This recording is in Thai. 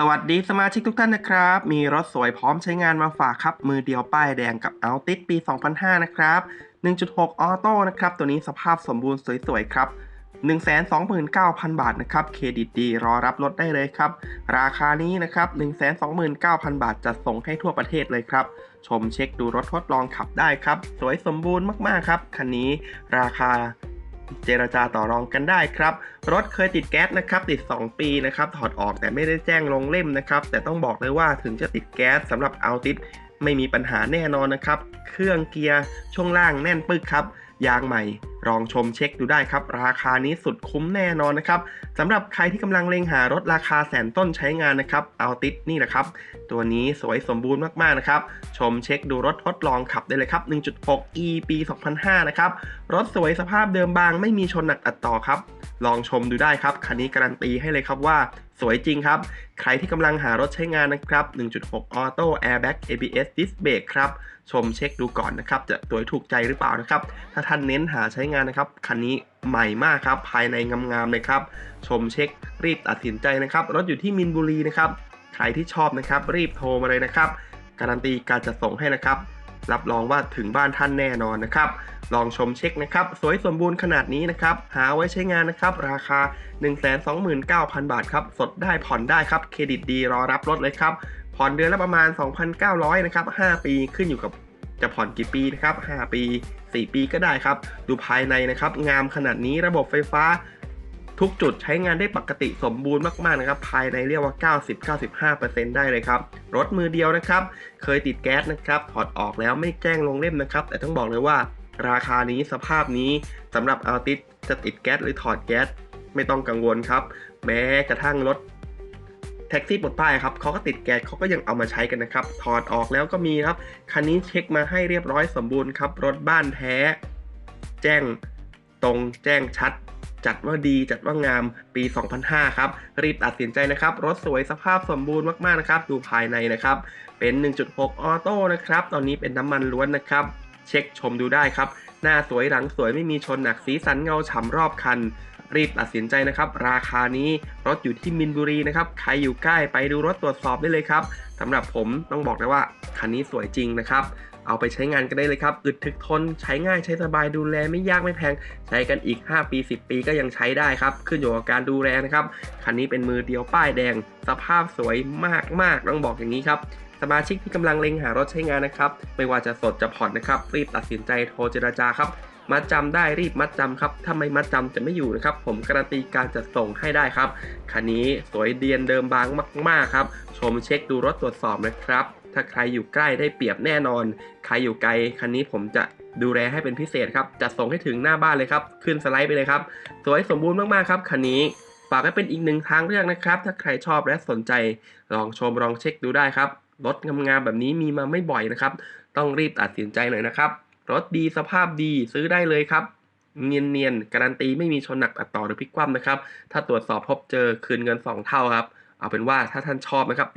สวัสดีสมาชิกทุกท่านนะครับ มีรถสวยพร้อมใช้งานมาฝากครับ มือเดียวป้ายแดงกับเอาติดปี 2005 นะครับ 1.6 ออโต้นะครับ ตัวนี้สภาพสมบูรณ์สวยๆ ครับ 129,000 บาทนะครับ เครดิตดีรอรับรถได้เลยครับ ราคานี้นะครับ 129,000 บาทจัดส่งให้ทั่วประเทศเลยครับ ชมเช็คดูรถทดลองขับได้ครับ สวยสมบูรณ์มากๆ ครับ คันนี้ราคา เจรจาต่อรองกันได้ครับ รถเคยติดแก๊สนะครับติด 2 ปีนะครับถอดออกแต่ไม่ได้แจ้งลงเล่มนะครับ แต่ต้องบอกเลยว่าถึงจะติดแก๊สสำหรับเอาติดไม่มีปัญหาแน่นอนนะครับ เครื่องเกียร์ช่วงล่างแน่นปึกครับ ยางใหม่ ลองชมเช็คดูได้ครับ ราคานี้สุดคุ้มแน่นอนนะครับสำหรับใครที่กำลังเล็งหารถราคาแสนต้นใช้งานนะครับเอาติดนี่แหละครับ ตัวนี้สวยสมบูรณ์มากๆนะครับ ชมเช็คดูรถทดลองขับได้เลยครับ 1.6 e ปี 2005 นะครับ รถสวยสภาพเดิมบางไม่มีชนหนักอัดต่อครับ ลองชมดูได้ครับ คันนี้การันตีให้เลยครับว่า สวยจริงครับ ใครที่กำลังหารถใช้งานนะครับ 1.6 Auto Airbag ABS Disc Brake ครับ ชมเช็คดูก่อนนะครับ จะสวถูกใจหรือเปล่านะครับ ถ้าท่านเน้นหาใช้งานนะครับ คันนี้ใหม่มากครับ ภายในงามๆเลยครับ ชมเช็ครีบตัดสินใจนะครับ รถอยู่ที่มินบุรีนะครับ ใครที่ชอบนะครับ รีบโทรมาเลยนะครับ การันตีการจะส่งให้นะครับ รับรองว่าถึงบ้านท่านแน่นอนนะครับ ลองชมเช็คนะครับ สวยสมบูรณ์ขนาดนี้นะครับ หาไว้ใช้งานนะครับ ราคา 129,000 บาทครับ สดได้ผ่อนได้ครับ เครดิตดีรอรับรถเลยครับ ผ่อนเดือนละประมาณ 2,900นะครับ 5 ปีขึ้นอยู่กับจะผ่อนกี่ปีนะครับ 5 ปี 4 ปีก็ได้ครับ ดูภายในนะครับ งามขนาดนี้ระบบไฟฟ้า ทุกจุดใช้งานได้ปกติสมบูรณ์มากๆนะครับ ภายในเรียกว่า 90-95%ได้เลยครับ รถมือเดียวนะครับ เคยติดแก๊สนะครับ ถอดออกแล้วไม่แจ้งลงเล่มนะครับ แต่ต้องบอกเลยว่า ราคานี้สภาพนี้สำหรับเอาติสจะติดแก๊สหรือถอดแก๊สไม่ต้องกังวลครับ แม้กระทั่งรถแท็กซี่ปลดป้ายครับเขาก็ติดแก๊สเขาก็ยังเอามาใช้กันนะครับ ถอดออกแล้วก็มีครับ คันนี้เช็คมาให้เรียบร้อยสมบูรณ์ครับ รถบ้านแท้ แจ้งตรงแจ้งชัด จัดว่าดีจัดว่างามปี 2005 ครับ รีบตัดสินใจนะครับ รถสวยสภาพสมบูรณ์มากๆนะครับ ดูภายในนะครับ เป็น 1.6 ออโต้นะครับ ตอนนี้เป็นน้ำมันล้วนนะครับ เช็คชมดูได้ครับ หน้าสวยหลังสวยไม่มีชนหนักสีสันเงาฉ่ำรอบคัน รีบตัดสินใจนะครับ ราคานี้รถอยู่ที่มินบุรีนะครับ ใครอยู่ใกล้ไปดูรถตรวจสอบได้เลยครับสำหรับผมต้องบอกเลยว่าคันนี้สวยจริงนะครับ เอาไปใช้งานกันได้เลยครับ อึดถึกทนใช้ง่ายใช้สบายดูแลไม่ยากไม่แพง ใช้กันอีก 5 ปี 10 ปีก็ยังใช้ได้ครับ ขึ้นอยู่กับการดูแลนะครับ คันนี้เป็นมือเดียวป้ายแดง สภาพสวยมากๆต้องบอกอย่างนี้ครับสมาชิกที่กำลังเล็งหารถใช้งานนะครับ ไม่ว่าจะสดจะผ่อนนะครับ รีบตัดสินใจโทรเจราจาครับ มัดจำได้รีบมัดจำครับ ถ้าไม่มัดจำจะไม่อยู่นะครับ ผมการันตีการจัดส่งให้ได้ครับ คันนี้สวยเดียนเดิมบางมาก ๆ ครับ ชมเช็คดูรถตรวจสอบนะครับ ถ้าใครอยู่ใกล้ได้เปรียบแน่นอน ใครอยู่ไกลคันนี้ผมจะดูแลให้เป็นพิเศษครับ จัดส่งให้ถึงหน้าบ้านเลยครับ ขึ้นสไลด์ไปเลยครับ สวยสมบูรณ์มากๆครับคันนี้ ฝากไว้เป็นอีกหนึ่งทางเลือกนะครับ ถ้าใครชอบและสนใจ ลองชมลองเช็คดูได้ครับ รถงามๆแบบนี้มีมาไม่บ่อยนะครับ ต้องรีบตัดสินใจหน่อยนะครับ รถดีสภาพดีซื้อได้เลยครับ เนียนๆ การันตีไม่มีชนหนักอัดต่อหรือพลิกคว่ำนะครับ ถ้าตรวจสอบพบเจอคืนเงิน 2 เท่าครับ เอาเป็นว่าถ้าท่านชอบนะครับ